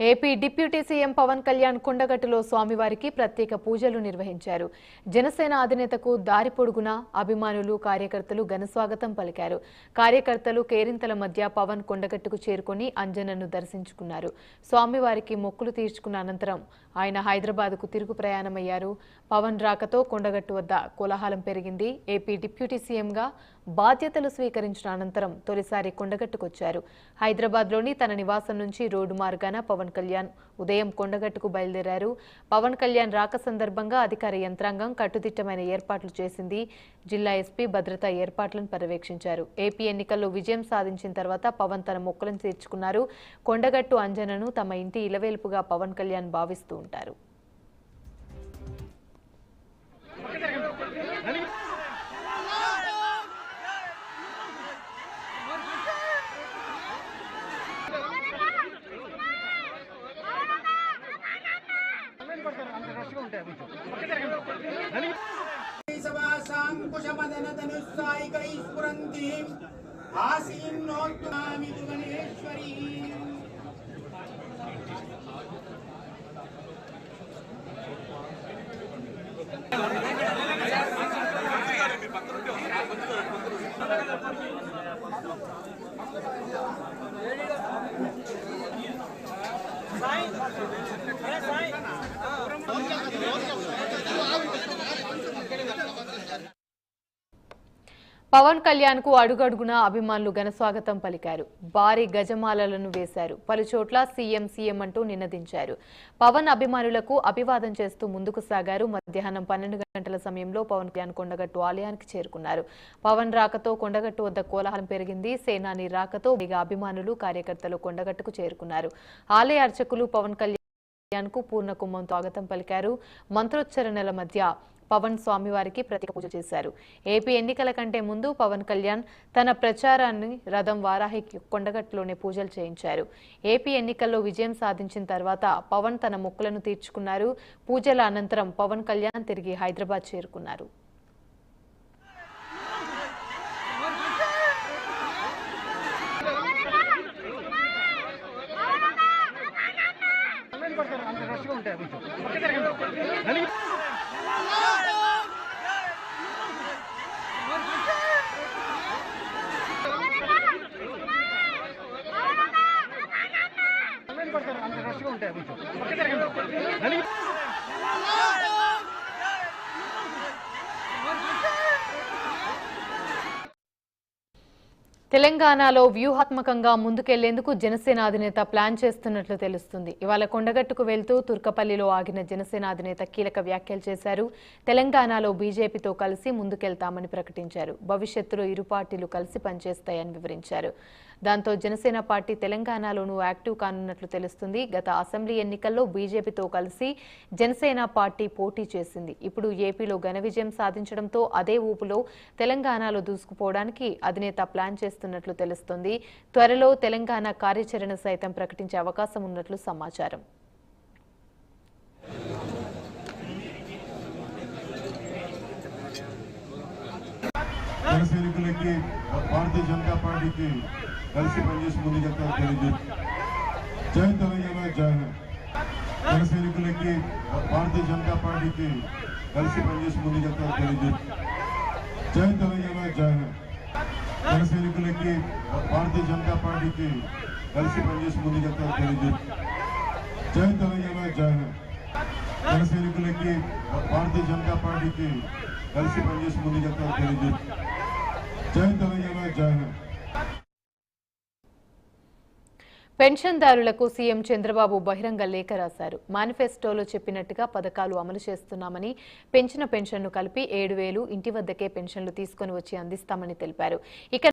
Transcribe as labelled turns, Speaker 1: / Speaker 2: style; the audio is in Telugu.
Speaker 1: AP deputy CM Pawan Kalyan కొండగట్టులో స్వామివారికి ప్రత్యేక పూజలు నిర్వహించారు. జనసేన అధినేతకు దారి పొడుగున అభిమానులు కార్యకర్తలు ఘనస్వాగతం పలికారు. కార్యకర్తలు కేరింతల మధ్య పవన్ కొండగట్టుకు చేరుకొని అంజనను దర్శించుకున్నారు. స్వామివారికి మొక్కులు తీర్చుకున్న అనంతరం ఆయన హైదరాబాద్కు తిరుగు ప్రయాణమయ్యారు. పవన్ రాకతో కొండగట్టు వద్ద కోలాహలం పెరిగింది. ఏపీ డిప్యూటీ సీఎంగా బాధ్యతలు స్వీకరించిన అనంతరం తొలిసారి కొండగట్టుకొచ్చారు. హైదరాబాద్లోని తన నివాసం నుంచి రోడ్డు మార్గాన పవన్ కళ్యాణ్ ఉదయం కొండగట్టుకు బయలుదేరారు. పవన్ కళ్యాణ్ రాక సందర్భంగా అధికార యంత్రాంగం కట్టుదిట్టమైన ఏర్పాట్లు చేసింది. జిల్లా ఎస్పీ భద్రతా ఏర్పాట్లను పర్యవేక్షించారు. ఏపీ ఎన్నికల్లో విజయం సాధించిన తర్వాత పవన్ తన మొక్కలను తీర్చుకున్నారు. కొండగట్టు అంజనను తమ ఇంటి ఇలవేల్పుగా పవన్ కళ్యాణ్ భావిస్తూ ఉంటారు. ैस्फुरन्तीम्
Speaker 2: आसीन्नोत्तमामि भुवनेश्वरी साईं
Speaker 1: साईं పవన్ కళ్యాణ్కు అడుగడుగునా అభిమానులు ఘనస్వాగతం పలికారు. భారీ గజమాలలను వేశారు. పలుచోట్ల సీఎం సీఎం అంటూ నినదించారు. పవన్ అభిమానులకు అభివాదం చేస్తూ ముందుకు సాగారు. మధ్యాహ్నం పన్నెండు గంటల సమయంలో పవన్ కళ్యాణ్ కొండగట్టు ఆలయానికి చేరుకున్నారు. పవన్ రాకతో కొండగట్టు వద్ద కోలాహలం పెరిగింది. సేనాని రాకతో అభిమానులు కార్యకర్తలు కొండగట్టుకు చేరుకున్నారు. ఆలయ అర్చకులు పవన్ కళ్యాణ్కు పూర్ణ కుంభం స్వాగతం పలికారు. మంత్రోచ్చరణల మధ్య పవన్ స్వామివారికి ప్రత్యేక పూజ చేశారు. ఏపీ ఎన్నికల కంటే ముందు పవన్ కళ్యాణ్ తన ప్రచారాన్ని రథం వారాహి కొండగట్టులోనే పూజలు చేయించారు. ఏపీ ఎన్నికల్లో విజయం సాధించిన తర్వాత పవన్ తన మొక్కులను తీర్చుకున్నారు. పూజల అనంతరం పవన్ కళ్యాణ్ తిరిగి హైదరాబాద్ చేరుకున్నారు. ఉంటాయి తెలంగాణలో వ్యూహాత్మకంగా ముందుకెళ్ళేందుకు జనసేన అధినేత ప్లాన్ చేస్తున్నట్లు తెలుస్తుంది. ఇవాళ కొండగట్టుకు వెళ్తూ తుర్కపల్లిలో ఆగిన జనసేన అధినేత కీలక వ్యాఖ్యలు చేశారు. తెలంగాణలో బీజేపీతో కలిసి ముందుకెళ్తామని ప్రకటించారు. భవిష్యత్తులో ఇరు పార్టీలు కలిసి పనిచేస్తాయని వివరించారు. దాంతో జనసేన పార్టీ తెలంగాణలోనూ యాక్టివ్ కానున్నట్లు తెలుస్తుంది. గత అసెంబ్లీ ఎన్నికల్లో బీజేపీతో కలిసి జనసేన పార్టీ పోటీ చేసింది. ఇప్పుడు ఏపీలో ఘన విజయం సాధించడంతో అదే ఊపులో తెలంగాణలో దూసుకుపోవడానికి అధినేత ప్లాన్ చేస్తున్నట్లు తెలుస్తుంది. త్వరలో తెలంగాణ కార్యాచరణ సైతం ప్రకటించే అవకాశం ఉన్నట్లు సమాచారం.
Speaker 3: జన భారతీయ జనతా పార్టీకి కలిసి పనిచేసి ముందుకెళ్తారు జై తెలంగాణ జై భారతీయ జనతా పార్టీకి కలిసి పనిచేసి ముందుకెళ్తారు జై తెలంగాణ జై హింద్. జన సైనికులకి భారతీయ జనతా పార్టీకి కలిసి పనిచేసి ముందుకెళ్తారు తెలియజేసి జై తెలంగాణ జై హింద్. జన సైనికులకి భారతీయ జనతా పార్టీకి కలిసి పనిచేసి ముందుకెళ్తారు తెలియజేసి జై తెలంగాణ జై హింద్.
Speaker 1: పెన్షన్దారులకు సీఎం చంద్రబాబు బహిరంగ లేఖ రాశారు. మేనిఫెస్టోలో చెప్పినట్టుగా పథకాలు అమలు చేస్తున్నామని పెంచిన పెన్షన్ను కలిపి ఏడు వేలు ఇంటి వద్దకే పెన్షన్లు తీసుకొని వచ్చి అందిస్తామని తెలిపారు. ఇక